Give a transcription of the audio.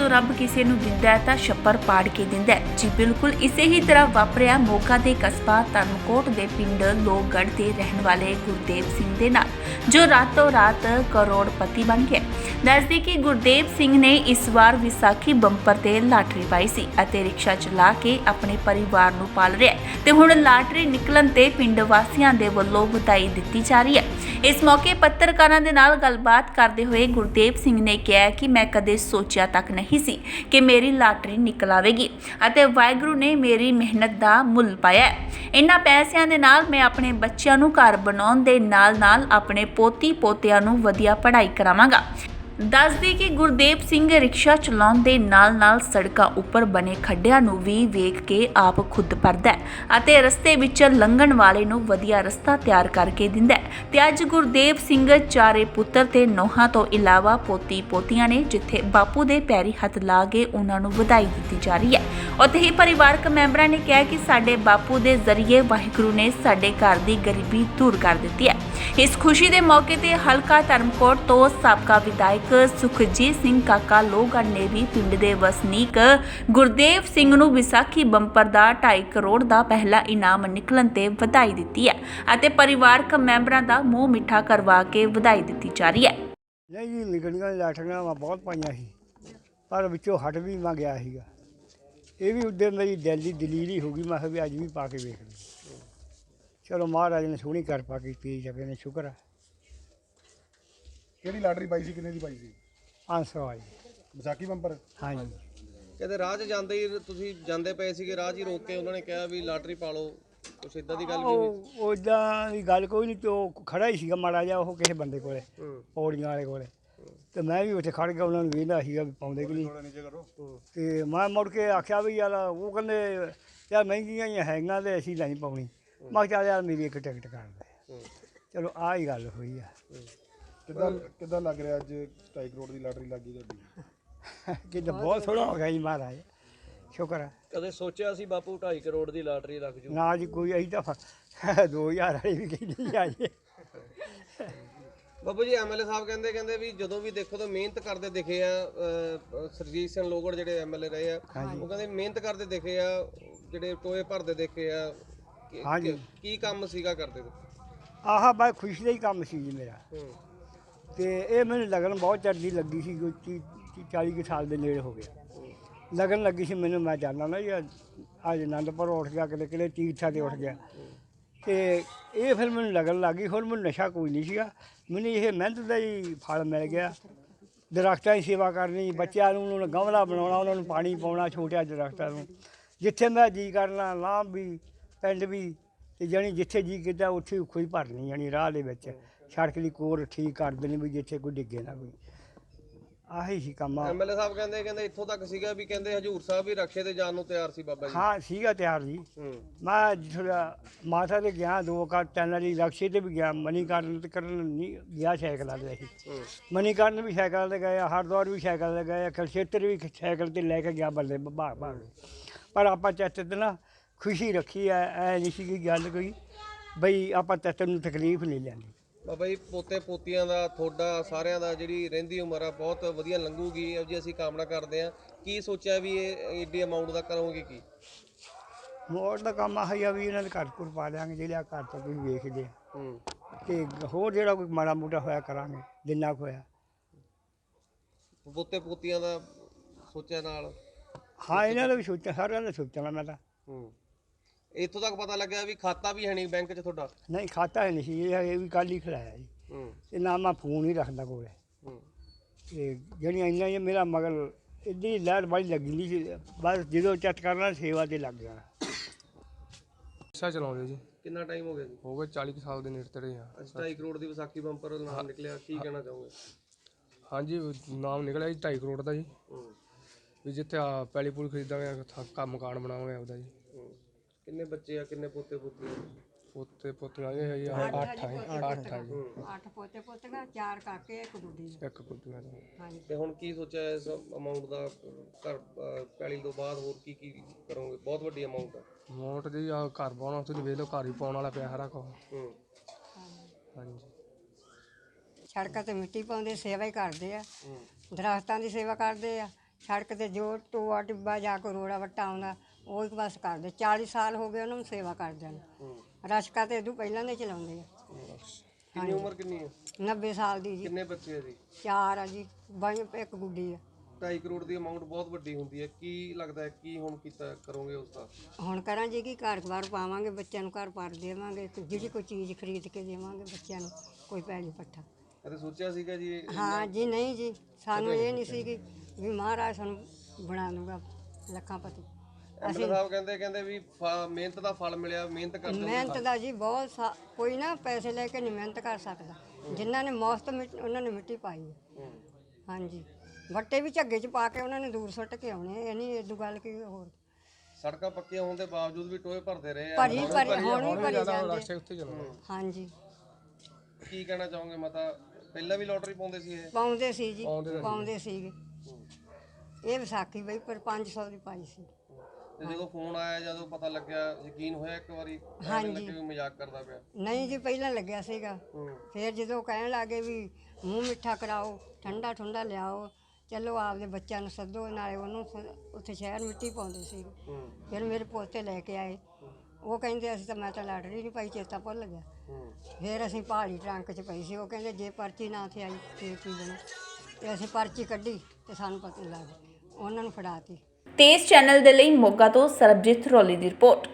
ਰੱਬ ਕਿਸੇ ਨੂੰ ਦਿੰਦਾ ਹੈ ਤਾਂ ਛੱਪਰ ਪਾੜ ਕੇ ਦਿੰਦਾ ਹੈ। ਜੀ ਬਿਲਕੁਲ ਇਸੇ ਹੀ ਤਰ੍ਹਾਂ ਵਾਪਰਿਆ ਮੋਗਾ ਦੇ ਕਸਬਾ ਧਰਮਕੋਟ ਦੇ ਪਿੰਡ ਲੋਹਗੜ੍ਹ ਦੇ ਰਹਿਣ ਵਾਲੇ ਗੁਰਦੇਵ ਸਿੰਘ ਦੇ ਨਾਲ, ਜੋ ਰਾਤੋਂ ਰਾਤ ਕਰੋੜਪਤੀ ਬਣ ਗਿਆ ਦੱਸਦੀ ਕਿ ਗੁਰਦੇਵ ਸਿੰਘ ਨੇ ਇਸ ਵਾਰ ਵਿਸਾਖੀ ਬੰਪਰ ਤੇ ਲਾਟਰੀ ਪਾਈ ਸੀ ਅਤੇ ਰਿਕਸ਼ਾ ਚਲਾ ਕੇ ਆਪਣੇ ਪਰਿਵਾਰ ਨੂੰ ਪਾਲ ਰਿਹਾ ਤੇ ਹੁਣ ਲਾਟਰੀ ਨਿਕਲਣ ਤੇ ਪਿੰਡ ਵਾਸੀਆਂ ਦੇ ਵੱਲੋਂ ਵਧਾਈ ਦਿੱਤੀ ਜਾ ਰਹੀ ਹੈ। ਇਸ ਮੌਕੇ ਪੱਤਰਕਾਰਾਂ ਦੇ ਨਾਲ ਗੱਲਬਾਤ ਕਰਦੇ ਹੋਏ ਗੁਰਦੇਵ ਸਿੰਘ ਨੇ ਕਿਹਾ ਕਿ ਮੈਂ ਕਦੇ ਸੋਚਿਆ ਤੱਕ ਨਹੀਂ ਸੀ ਕਿ ਮੇਰੀ ਲਾਟਰੀ ਨਿਕਲ ਆਵੇਗੀ ਅਤੇ ਵਾਹਿਗੁਰੂ ਨੇ ਮੇਰੀ ਮਿਹਨਤ ਦਾ ਮੁੱਲ ਪਾਇਆ ਇਹਨਾਂ ਪੈਸਿਆਂ ਦੇ ਨਾਲ ਮੈਂ ਆਪਣੇ ਬੱਚਿਆਂ ਨੂੰ ਘਰ ਬਣਾਉਣ ਦੇ ਨਾਲ-ਨਾਲ ਆਪਣੇ ਪੋਤੀ ਪੋਤਿਆਂ ਨੂੰ ਵਧੀਆ ਪੜ੍ਹਾਈ ਕਰਾਵਾਂਗਾ। ਦੱਸਦੀ ਕਿ ਗੁਰਦੇਵ ਸਿੰਘ ਰਿਕਸ਼ਾ ਚਲਾਉਣ ਦੇ ਨਾਲ-ਨਾਲ ਸੜਕਾਂ ਉੱਪਰ ਬਣੇ ਖੱਡਿਆਂ ਨੂੰ ਵੀ ਵੇਖ ਕੇ ਆਪ ਖੁਦ ਭਰਦਾ ਅਤੇ ਰਸਤੇ ਵਿੱਚ ਲੰਘਣ ਵਾਲੇ ਨੂੰ ਵਧੀਆ ਰਸਤਾ ਤਿਆਰ ਕਰਕੇ ਦਿੰਦਾ ਹੈ। ਤੇ ਅੱਜ ਗੁਰਦੇਵ ਸਿੰਘ ਚਾਰੇ ਪੁੱਤਰ ਤੇ ਨੋਹਾਂ ਤੋਂ ਇਲਾਵਾ ਪੋਤੀ ਪੋਤੀਆਂ ਨੇ, ਜਿੱਥੇ ਬਾਪੂ ਦੇ ਪੈਰੀ ਹੱਥ ਲਾ ਕੇ ਉਹਨਾਂ ਨੂੰ ਵਧਾਈ ਦਿੱਤੀ ਜਾ ਰਹੀ ਹੈ। ਉੱਥੇ ਹੀ ਪਰਿਵਾਰਕ ਮੈਂਬਰਾਂ ਨੇ ਕਿਹਾ ਕਿ ਸਾਡੇ ਬਾਪੂ ਦੇ ਜ਼ਰੀਏ ਵਾਹਿਗੁਰੂ ਨੇ ਸਾਡੇ ਘਰ ਦੀ ਗਰੀਬੀ ਦੂਰ ਕਰ ਦਿੱਤੀ ਹੈ। ਇਸ ਖੁਸ਼ੀ ਦੇ ਮੌਕੇ ਤੇ ਹਲਕਾ ਧਰਮਕੋਟ ਤੋਂ ਸਾਬਕਾ ਵਿਧਾਇਕ ਸੁਖਜੀਤ ਸਿੰਘ ਕਾਕਾ ਲੋਹਗੜ੍ਹ ਨੇ ਵੀ ਪਿੰਡ ਦੇ ਵਸਨੀਕ ਗੁਰਦੇਵ ਸਿੰਘ ਨੂੰ ਵਿਸਾਖੀ ਬੰਪਰ ਦਾ 2.5 ਕਰੋੜ ਦਾ ਪਹਿਲਾ ਇਨਾਮ ਨਿਕਲਣ ਤੇ ਵਧਾਈ ਦਿੱਤੀ ਹੈ ਅਤੇ ਪਰਿਵਾਰਕ ਮੈਂਬਰਾਂ ਦਾ ਮੂੰਹ ਮਿੱਠਾ ਕਰਵਾ ਕੇ ਵਧਾਈ ਦਿੱਤੀ ਜਾ ਰਹੀ ਹੈ। ਨਹੀਂ ਜੀ, ਨਿਕਲੀਆਂ ਲਾਟਰੀਆਂ ਮੈਂ ਬਹੁਤ ਪਾਈਆਂ ਸੀ। ਪਰ ਵਿੱਚੋਂ ਹਟ ਵੀ ਮੈਂ ਗਿਆ ਸੀਗਾ। ਇਹ ਵੀ ਉੱਦੇ ਮੇਰੀ ਦਿਲ ਦੀ ਦਲੀਲ ਹੀ ਹੋ ਗਈ, ਮੈਂ ਕਿਹਾ ਵੀ ਅੱਜ ਵੀ ਪਾ ਕੇ ਵੇਖ ਲਈ ਚਲੋ ਮਹਾਰਾਜ ਨੇ ਸੋਹਣੀ ਕਿਰਪਾ ਕੀਤੀ ਜਗੇ ਨੇ ਸ਼ੁਕਰ ਹੈ ਕਿਹੜੀ ਲਾਟਰੀ ਪਾਈ ਸੀ ਕਿੰਨੇ ਦੀ ਪਾਈ ਸੀ? ਆਂਸਰ ਆਈ। ਵਿਸਾਖੀ ਬੰਪਰ? ਹਾਂਜੀ। ਕਹਿੰਦੇ ਰਾਹ 'ਚ ਜਾਂਦੇ ਹੀ ਤੁਸੀਂ ਜਾਂਦੇ ਪਏ ਸੀਗੇ ਰਾਹ 'ਚ ਹੀ ਰੋਕ ਕੇ ਉਹਨਾਂ ਨੇ ਕਿਹਾ ਵੀ ਲਾਟਰੀ ਪਾ ਲਓ ਕੁਛ ਇਦਾਂ ਦੀ ਗੱਲ ਵੀ ਹੋਈ। ਉਹ ਉਦਾਂ ਦੀ ਗੱਲ ਕੋਈ ਨਹੀਂ ਤੇ ਉਹ ਖੜਾ ਹੀ ਸੀਗਾ ਮਾੜਾ ਜਿਹਾ ਉਹ ਕਿਸੇ ਬੰਦੇ ਕੋਲੇ ਹੂੰ। ਪੌੜੀਆਂ ਵਾਲੇ ਕੋਲੇ। ਤੇ ਮੈਂ ਵੀ ਉੱਥੇ ਖੜ ਕੇ ਉਹਨਾਂ ਨੂੰ ਵੇਖਦਾ ਸੀਗਾ ਵੀ ਪਾਉਂਦੇ ਕਿ ਨਹੀਂ। ਨੀਚੇ ਕਰੋ। ਹੂੰ। ਤੇ ਮੈਂ ਮੁੜ ਕੇ ਆਖਿਆ ਵੀ ਯਾਰ ਉਹ ਕਹਿੰਦੇ ਯਾਰ ਮਹਿੰਗੀਆਂ ਹੀ ਹੈਗੀਆਂ ਤੇ ਅਸੀਂ ਨਹੀਂ ਪਾਉਣੀ। ਮੈਂ ਕਿਹਾ ਚੱਲ ਯਾਰ ਮੇਰੀ ਇੱਕ ਟਿਕਟ ਕਰ ਦੇ। ਹੂੰ। ਚਲੋ ਆਹ ਹੀ ਗੱਲ ਹੋਈ ਆ। ਕਿੱਦਾਂ ਕਿੱਦਾਂ ਲੱਗ ਰਿਹਾ ਅੱਜ 2.5 ਕਰੋੜ ਦੀ ਲਾਟਰੀ ਲੱਗੀ ਤੁਹਾਡੀ? ਕਿ ਤਾਂ ਬਹੁਤ ਸੋਹਣਾ ਹੋ ਗਿਆ ਜੀ ਮਹਾਰਾਜ ਸ਼ੁਕਰ ਹੈ ਕਦੇ ਸੋਚਿਆ ਸੀ ਬਾਪੂ 2.5 ਕਰੋੜ ਦੀ ਲਾਟਰੀ ਲੱਗ ਜੂ? ਨਾ ਜੀ ਕੋਈ ਅਹੀਂ ਤਾਂ 2000 ਵਾਲੀ ਵੀ ਕਹਿੰਦੀ ਆਈ ਬਾਬੂ ਜੀ ਐਮਐਲਏ ਸਾਹਿਬ ਕਹਿੰਦੇ ਕਹਿੰਦੇ ਵੀ ਜਦੋਂ ਵੀ ਦੇਖੋ ਤਾਂ ਮਿਹਨਤ ਕਰਦੇ ਦਿਖੇ ਆ ਅਹ, ਅਹ, ਸਰਜੀਤ ਸਿੰਘ ਲੋਗੜ ਜਿਹੜੇ ਐਮਐਲਏ ਰਹੇ ਆ ਉਹ ਕਹਿੰਦੇ ਮਿਹਨਤ ਕਰਦੇ ਦਿਖੇ ਆ ਜਿਹੜੇ ਟੋਏ ਭਰਦੇ ਦੇਖੇ ਆ ਕੀ- ਹਾਂਜੀ। ਕੀ ਕੰਮ ਸੀਗਾ ਕਰਦੇ ਤੇ ਆਹ ਖੁਸ਼ੀ ਦਾ ਹੀ ਕੰਮ ਸੀ ਜੀ ਮੇਰਾ। ਹੂੰ। ਤੇ ਇਹ ਮੈਨੂੰ ਲਗਨ ਬਹੁਤ ਚੜਦੀ ਲੱਗੀ ਸੀ, ਕੋਈ ਤੀਹ- ਚਾਲੀ ਕੁ ਸਾਲ ਦੇ ਨੇੜੇ ਹੋ ਗਿਆ ਲਗਨ ਲੱਗੀ ਸੀ ਮੈਨੂੰ, ਮੈਂ ਜਾਣਦਾ ਨਾ ਜੀ, ਅੱਜ ਅੱਜ ਆਨੰਦਪੁਰ ਉੱਠ ਗਿਆ, ਕਿਤੇ ਕਿਤੇ ਤੀਰਥਾਂ ਤੇ ਉੱਠ ਗਿਆ। ਤੇ ਇਹ ਫਿਰ ਮੈਨੂੰ ਲੱਗਣ ਲੱਗੀ ਹੋਰ ਮੈਨੂੰ ਨਸ਼ਾ ਕੋਈ ਨਹੀਂ ਸੀਗਾ। ਮੈਨੂੰ ਇਹ ਮਿਹਨਤ ਦਾ ਹੀ ਫਲ ਮਿਲ ਗਿਆ। ਦਰਖਤਾਂ ਦੀ ਸੇਵਾ ਕਰਨੀ, ਬੱਚਿਆਂ ਨੂੰ, ਉਹਨਾਂ ਨੂੰ ਗਮਲਾ ਬਣਾਉਣਾ, ਉਹਨਾਂ ਨੂੰ ਪਾਣੀ ਪਾਉਣਾ, ਛੋਟਿਆਂ ਦਰਖਤਾਂ ਨੂੰ। ਜਿੱਥੇ ਮੈਂ ਜੀ ਕਰਨਾ, ਲਾਂਭ ਵੀ, ਪਿੰਡ ਵੀ, ਤੇ ਜਾਣੀ ਜਿੱਥੇ ਜੀ ਕੀਤਾ, ਉੱਥੇ ਹੀ ਖੋਈ ਭਰਨੀ, ਜਾਣੀ ਰਾਹ ਦੇ ਵਿੱਚ। ਸੜਕ ਦੀ ਕੋਰ ਠੀਕ ਕਰ ਦੇਣੀ ਵੀ ਜਿੱਥੇ ਕੋਈ ਡਿੱਗੇ ਨਾ ਕੋਈ। ਆਹੀ ਸੀ ਕੰਮ। ਆ। ਐਮਐਲਏ ਸਾਹਿਬ ਕਹਿੰਦੇ ਕਹਿੰਦੇ ਇੱਥੋਂ ਤੱਕ ਸੀਗਾ ਵੀ ਕਹਿੰਦੇ ਹਜੂਰ ਸਾਹਿਬ ਵੀ ਰਕਸ਼ੇ ਤੇ ਜਾਣ ਨੂੰ ਤਿਆਰ ਸੀ ਬਾਬਾ ਜੀ। ਹਾਂ ਸੀਗਾ ਤਿਆਰ ਜੀ। ਹੂੰ। ਮੈਂ ਥੋੜਾ ਮਾਤਾ ਦੇ ਗਿਆ ਦੋ ਕਾ ਤਿੰਨ ਵਾਰੀ ਰਕਸ਼ੇ ਤੇ ਵੀ ਗਿਆ ਮਨੀ ਕਰਨ ਤੇ ਕਰਨ ਨਹੀਂ ਗਿਆ ਸਾਈਕਲਾਂ ਤੇ ਅਸੀਂ ਹੂੰ। ਮਨੀ ਕਰਨ ਵੀ ਸਾਈਕਲ ਤੇ ਗਏ ਹਰਦੁਆਰ ਵੀ ਸਾਈਕਲ ਤੇ ਗਏ ਖੇਤਰ ਵੀ ਸਾਈਕਲ ਤੇ ਲੈ ਕੇ ਗਿਆ ਬੱਲੇ ਭਾਗ ਭਾਗ ਪਰ ਆਪਾਂ ਚਿੱਤ ਤੇ ਨਾ ਖੁਸ਼ੀ ਰੱਖੀ ਐ ਐ ਨਹੀਂ ਸੀ ਗੱਲ ਕੋਈ ਬਈ ਆਪਾਂ ਚਿੱਤ ਨੂੰ ਤਕਲੀਫ ਨਹੀਂ ਲੈਂਦੀ। ਬਾਬਾ ਜੀ ਪੋਤੇ ਪੋਤੀਆਂ ਦਾ ਤੁਹਾਡਾ ਸਾਰਿਆਂ ਦਾ ਜਿਹੜੀ ਰਹਿੰਦੀ ਉਮਰ ਆ ਬਹੁਤ ਵਧੀਆ ਲੰਘੂਗੀ। ਇਹੋ ਜੀ ਅਸੀਂ ਕਾਮਨਾ ਕਰਦੇ ਆ ਕੀ ਸੋਚਿਆ ਵੀ ਇਹ ਏਡੀ ਅਮਾਉਂਟ ਦਾ ਕਰੋਗੇ ਕੀ? ਮੋੜ ਦਾ ਕੰਮ ਆਹੀ ਆ ਵੀ ਇਹਨਾਂ ਦੇ ਘਰ ਘੁਰ ਪਾ ਦਿਆਂਗੇ ਜਿਹੜੇ ਆ ਘਰ ਤੋਂ ਤੁਸੀਂ ਵੇਖਦੇ ਆ। ਹੂੰ। ਤੇ ਹੋਰ ਜਿਹੜਾ ਕੋਈ ਮਾੜਾ ਮੋਟਾ ਹੋਇਆ ਕਰਾਂਗੇ ਜਿੰਨਾ ਕੁ ਹੋਇਆ। ਪੋਤੇ ਪੋਤੀਆਂ ਦਾ ਸੋਚਿਆ ਨਾਲ? ਹਾਂ ਇਹਨਾਂ ਦਾ ਵੀ ਸੋਚਿਆ ਸਾਰਿਆਂ ਦਾ ਸੋਚਣਾ ਮੈਂ ਤਾਂ। ਹੂੰ। ਇੱਥੋਂ ਤੱਕ ਪਤਾ ਲੱਗਿਆ ਵੀ ਖਾਤਾ ਵੀ ਹੈ ਨਹੀਂ ਬੈਂਕ 'ਚ ਤੁਹਾਡਾ? ਨਹੀਂ ਖਾਤਾ ਹੈ ਨਹੀਂ ਇਹ ਇਹ ਵੀ ਕੱਲ ਹੀ ਖਿਲਾਇਆ ਜੀ। ਹੂੰ। ਤੇ ਨਾ ਮੈਂ ਫੋਨ ਹੀ ਰੱਖਦਾ ਕੋਲੇ। ਹੂੰ। ਤੇ ਜਿਹੜੀਆਂ ਇੰਨਾ ਹੀ ਮੇਰਾ ਮਗਰ ਇੱਡੀ ਲਹਿਰ ਬੜੀ ਲੱਗੀ ਨਹੀਂ ਸੀ। ਬਸ ਜਦੋਂ ਚੱਟ ਕਰਨਾ ਸੇਵਾ ਤੇ ਲੱਗ ਜਾਣਾ। ਰਿਕਸ਼ਾ ਚਲਾਉਂਦੇ ਜੀ? ਕਿੰਨਾ ਟਾਈਮ ਹੋ ਗਿਆ ਜੀ? ਹੋ ਗਏ 40 ਕੁ ਸਾਲ ਦੇ ਨੇੜੇ ਤੇੜੇ ਆ। ਅੱਜ 2.5 ਕਰੋੜ ਦੀ ਵਿਸਾਖੀ ਬੰਪਰ ਨਾਮ ਨਿਕਲਿਆ ਕੀ ਕਹਿਣਾ ਚਾਹੋਗੇ? ਹਾਂਜੀ ਨਾਮ ਨਿਕਲਿਆ ਜੀ 2.5 ਕਰੋੜ ਦਾ ਜੀ। ਹੂੰ। ਵੀ ਜਿੱਥੇ ਆ ਪੈਲੀ ਪੂਲ ਖਰੀਦਾਂਗੇ ਥ- ਕੰਮ ਕਾਣ ਬਣਾਵਾਂਗੇ ਆਪਦਾ ਜੀ। ਕਿੰਨੇ ਬੱਚੇ ਆ ਕਿੰਨੇ ਪੋਤੇ ਪੋਤੀਆਂ? ਪੋਤੇ ਪੋਤੀਆਂ ਇਹ ਹੈ ਜੀ 8 ਆ 8 ਆ ਜੀ ਅੱਠ ਪੋਤੇ ਪੋਤੀਆਂ ਚਾਰ ਕਾਕੇ ਇੱਕ ਗੁੱਡੀ। ਇੱਕ ਕੁੱਤੀਆਂ ਦਾ ਹਾਂਜੀ। ਤੇ ਹੁਣ ਕੀ ਸੋਚਿਆ ਇਸ ਅਮਾਉਂਟ ਦਾ ਘਰ ਅਹ, ਪੈਲੀ ਤੋਂ ਬਾਅਦ ਹੋਰ ਕੀ ਕੀ ਕਰੋਗੇ? ਬਹੁਤ ਵੱਡੀ ਅਮਾਉਂਟ ਹੈ ਮੋਟ ਜੀ ਆ ਘਰ ਪਾਉਣਾ ਤੁਸੀਂ ਵੇਖ ਲਓ ਘਰ ਹੀ ਪਾਉਣ ਵਾਲਾ ਪਿਆ ਹਰਾ ਕੋ ਹੂੰ। ਹਾਂਜੀ। ਸੜਕਾਂ ਤੇ ਮਿੱਟੀ ਪਾਉਂਦੇ ਸੇਵਾ ਹੀ ਕਰਦੇ ਆ। ਹੂੰ। ਦਰਖਤਾਂ ਦੀ ਸੇਵਾ ਕਰਦੇ ਆ। ਸੜਕ ਤੇ ਜੋ ਟੋਆ ਟਿੱਬਾ ਜਾ ਕੇ ਰੋੜਾ ਵੱਟਾ ਆਉਂਦਾ ਉਹ ਇੱਕ ਬਸ ਕਰਦੇ 40 ਸਾਲ ਹੋ ਗਏ ਉਹਨਾਂ ਨੂੰ ਸੇਵਾ ਕਰਦੇ ਨੂੰ। ਰਸ਼ਕਾ ਤੇ ਇਦੋਂ ਪਹਿਲਾਂ ਦੇ ਚਲਾਉਂਦੇ ਆ। ਕਿੰਨੀ ਉਮਰ ਕਿੰਨੀ ਹੈ 90 ਸਾਲ ਦੀ ਜੀ। ਕਿੰਨੇ ਬੱਚੇ ਆ ਜੀ? ਚਾਰ ਆ ਜੀ ਬਾਈ ਇੱਕ ਗੁੱਡੀ ਆ। 2.5 ਕਰੋੜ ਦੀ ਅਮਾਉਂਟ ਬਹੁਤ ਵੱਡੀ ਹੁੰਦੀ ਹੈ ਕੀ ਲੱਗਦਾ ਹੈ ਕੀ ਹੁਣ ਕੀਤਾ ਕਰੋਗੇ ਉਸ ਦਾ? ਹੁਣ ਕਰਾਂ ਜੀ ਕਿ ਘਰ ਬਾਰ ਪਾਵਾਂਗੇ ਬੱਚਿਆਂ ਨੂੰ ਘਰ ਪਰ ਦੇਵਾਂਗੇ ਤੇ ਜਿਹੜੀ ਕੋਈ ਚੀਜ਼ ਖਰੀਦ ਕੇ ਦੇਵਾਂਗੇ ਬੱਚਿਆਂ ਨੂੰ ਕੋਈ ਪੈਲੀ ਪੱਠਾ। ਕਦੇ ਸੋਚਿਆ ਸੀਗਾ ਜੀ ਇਹ- ਹਾਂ ਜੀ ਨਹੀਂ ਜੀ ਸਾਨੂੰ ਇਹ ਨਹੀਂ ਸੀ ਕਿ ਵੀ ਮਹਾਰਾਜ ਸਾਨੂੰ ਬਣਾ ਲੂਗਾ ਲੱਖਾਂ ਪਤੀ। ਐਮਐਲਏ ਸਾਹਿਬ ਕਹਿੰਦੇ ਕਹਿੰਦੇ ਵੀ ਫ- ਮਿਹਨਤ ਦਾ ਫਲ ਮਿਲਿਆ ਮਿਹਨਤ ਕਰਦੇ ਮਿਹਨਤ ਦਾ ਜੀ ਬਹੁਤ ਸਾ- ਕੋਈ ਨਾ ਪੈਸੇ ਲੈ ਕੇ ਨਹੀਂ ਮਿਹਨਤ ਕਰ ਸਕਦਾ। ਜਿਨ੍ਹਾਂ ਨੇ ਮੌਸਤ ਮਿੱਟ- ਉਹਨਾਂ ਨੇ ਮਿੱਟੀ ਪਾਈ ਹੈ। ਹੂੰ। ਹਾਂਜੀ। ਵੱਟੇ ਵੀ ਝੱਗੇ 'ਚ ਪਾ ਕੇ ਉਹਨਾਂ ਨੇ ਦੂਰ ਸੁੱਟ ਕੇ ਆਉਣੇ ਇਹ ਨਹੀਂ ਇਦੋਂ ਗੱਲ ਕੀ ਹੋਰ। ਸੜਕਾਂ ਪੱਕੀਆਂ ਹੋਣ ਦੇ ਬਾਵਜੂਦ ਵੀ ਟੋਏ ਭਰਦੇ ਰਹੇ ਆ। ਭਰੀ ਭਰੀ ਹੁਣ ਵੀ ਭਰੀ ਜਾਂਦੇ। ਚੱਲਣਾ ਹਾਂਜੀ। ਕੀ ਕਹਿਣਾ ਚਾਹੋਗੇ ਮਾਤਾ? ਪਹਿਲਾਂ ਵੀ ਲੋਟਰੀ ਪਾਉਂਦੇ ਸੀ ਇਹ? ਪਾਉਂਦੇ ਸੀ ਜੀ ਪਾਉਂਦੇ ਸੀਗੇ। ਇਹ ਵਿਸਾਖੀ ਬਈ ਪਰ 500 ਦੀ ਪਾਈ ਸੀ। ਤੇ ਜਦੋਂ ਫੋਨ ਆਇਆ ਜਦੋਂ ਪਤਾ ਲੱਗਿਆ ਯਕੀਨ ਹੋਇਆ ਇੱਕ ਵਾਰੀ ਐਵੇਂ ਲੱਗੇ ਵੀ ਮਜ਼ਾਕ ਕਰਦਾ ਪਿਆ। ਨਹੀਂ ਜੀ ਪਹਿਲਾਂ ਲੱਗਿਆ ਸੀਗਾ। ਫਿਰ ਜਦੋਂ ਕਹਿਣ ਲੱਗੇ ਵੀ ਮੂੰਹ ਮਿੱਠਾ ਕਰਾਓ ਠੰਡਾ ਠੰਡਾ ਲਿਆਓ ਚਲੋ ਆਪਦੇ ਬੱਚਿਆਂ ਨੂੰ ਸੱਦੋ ਨਾਲੇ ਉਹਨੂੰ ਸ- ਉੱਥੇ ਸ਼ਹਿਰ ਮਿੱਟੀ ਪਾਉਂਦੇ ਸੀ। ਫਿਰ ਮੇਰੇ ਪੋਤੇ ਲੈ ਕੇ ਆਏ। ਉਹ ਕਹਿੰਦੇ ਅਸੀਂ ਤਾਂ ਮੈਂ ਤਾਂ ਲਾਟਰੀ ਨਹੀਂ ਪਾਈ ਚੇਤਾ ਭੁੱਲ ਗਿਆ। ਹੂੰ। ਫਿਰ ਅਸੀਂ ਪਹਾੜੀ ਟਰੰਕ 'ਚ ਪਈ ਸੀ। ਉਹ ਕਹਿੰਦੇ ਜੇ ਪਰਚੀ ਨਾ ਉੱਥੇ ਆਈ ਫਿਰ ਕੀ ਬਣਾ? ਤੇ ਅਸੀਂ ਪਰਚੀ ਕੱਢੀ ਤੇ ਸਾਨੂੰ ਪਤਾ ਲੱਗ ਗਿਆ। ਉਹਨਾਂ ਨੂੰ ਫੜਾਤੀ। ਤੇਜ਼ ਚੈਨਲ ਦੇ ਲਈ ਮੋਗਾ ਤੋਂ ਸਰਬਜੀਤ ਰੋਲੀ ਦੀ ਰਿਪੋਰਟ।